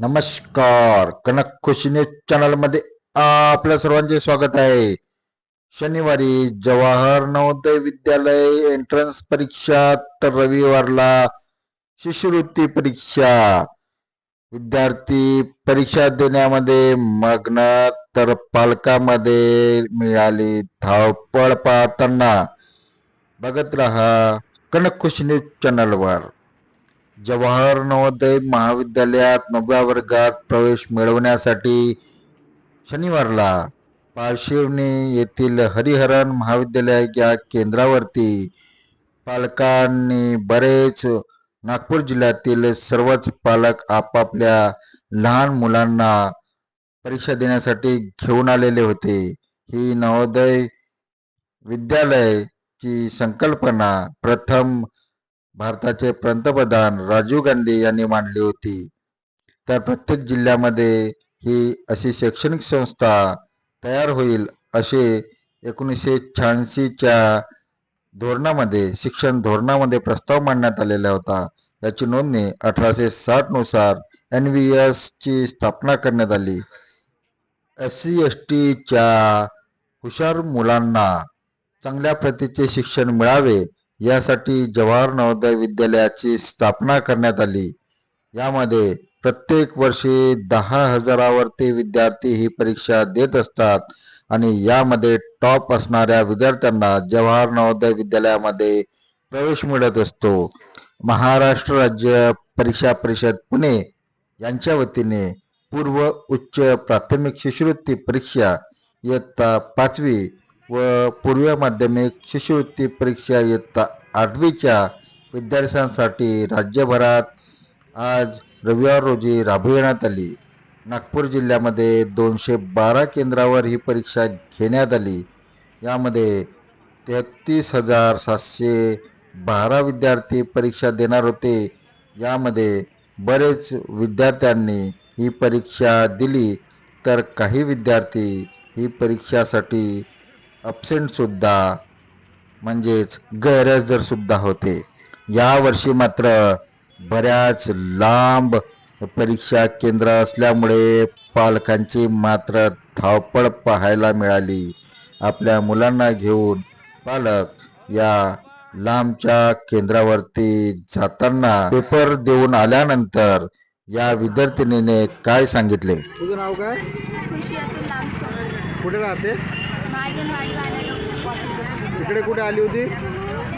नमस्कार. कनक खुशी न्यूज चॅनलमध्ये आपल्या सर्वांचे स्वागत आहे. शनिवारी जवाहर नवोदय विद्यालय एंट्रन्स परीक्षा तर रविवारला शिष्यवृत्ती परीक्षा. विद्यार्थी परीक्षा देण्यामध्ये मग्न तर पालकामध्ये मिळाली धावपळ पाहताना. बघत रहा कनक खुशी न्यूज चॅनलवर. जवाहर नवोदय महाविद्यालयात नवव्या वर्गात प्रवेश मिळवण्यासाठी शनिवारला पारशिवनी येथील हरिहरन महाविद्यालय या केंद्रावरती पालकांनी बरेच नागपूर जिल्ह्यातील सर्वच पालक आपापल्या लहान मुलांना परीक्षा देण्यासाठी घेऊन आलेले होते. ही नवोदय विद्यालय ची संकल्पना प्रथम भारताचे पंतप्रधान राजीव गांधी यांनी मांडली होती. तर प्रत्येक जिल्ह्यामध्ये ही अशी शैक्षणिक संस्था तयार होईल असे एकोणीसशे शहाऐंशीच्या धोरणामध्ये शिक्षण धोरणामध्ये प्रस्ताव मांडण्यात आलेला होता. याची नोंदणी अठराशे साठनुसार एन व्ही एसची स्थापना करण्यात आली. एस सी एस टीच्या हुशार मुलांना चांगल्या प्रतीचे शिक्षण मिळावे यासाठी जवाहर नवोदय विद्यालयाची स्थापना करण्यात आली. यामध्ये प्रत्येक वर्षी दहा हजारावरती विद्यार्थी ही परीक्षा देत असतात आणि यामध्ये टॉप असणाऱ्या विद्यार्थ्यांना जवाहर नवोदय विद्यालयामध्ये प्रवेश मिळत असतो. महाराष्ट्र राज्य परीक्षा परिषद पुणे यांच्या वतीने पूर्व उच्च प्राथमिक शिष्यवृत्ती परीक्षा इयत्ता पाचवी व पूर्व माध्यमिक शिष्यवृत्ती परीक्षा इयत्ता आठवीच्या विद्यार्थ्यांसाठी राज्यभरात आज रविवार रोजी राबविण्यात आली. नागपूर जिल्ह्यामध्ये दोनशे बारा केंद्रावर ही परीक्षा घेण्यात आली. यामध्ये तेहतीस हजार सातशे बारा विद्यार्थी परीक्षा देणार होते. यामध्ये बरेच विद्यार्थ्यांनी ही परीक्षा दिली तर काही विद्यार्थी ही परीक्षासाठी अबसेंटसुद्धा म्हणजेच गैरहजरसुद्धा होते यावर्षी मात्र बऱ्याच लांब परीक्षा केंद्र असल्यामुळे पालकांची मात्र धावपळ पाहायला मिळाली. आपल्या मुलांना घेऊन पालक या लांबच्या केंद्रावरती जाताना पेपर देऊन आल्यानंतर या विद्यार्थिनीने काय सांगितले? तुझं नाव काय? कुठे राहते? इकडे कुठे आली होती?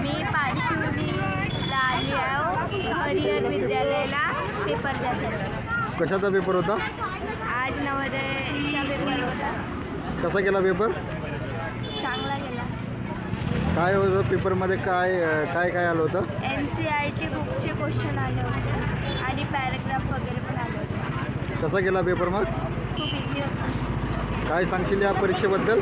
मी पारशिवनीला आली आहे करिअर विद्यालयाला पेपर द्यासाठी कशाचा पेपर होता? आज नवोदयचा पेपर होता. कसा केला पेपर? चांगला गेला काय होतं पेपरमध्ये? काय काय काय आलं होतं? एन सी आर टी बुकचे क्वेश्चन आले होते आणि पॅराग्राफ वगैरे पण आले होते. कसा केला पेपर मग? खूप इझी होता. काय सांगशील या परीक्षेबद्दल?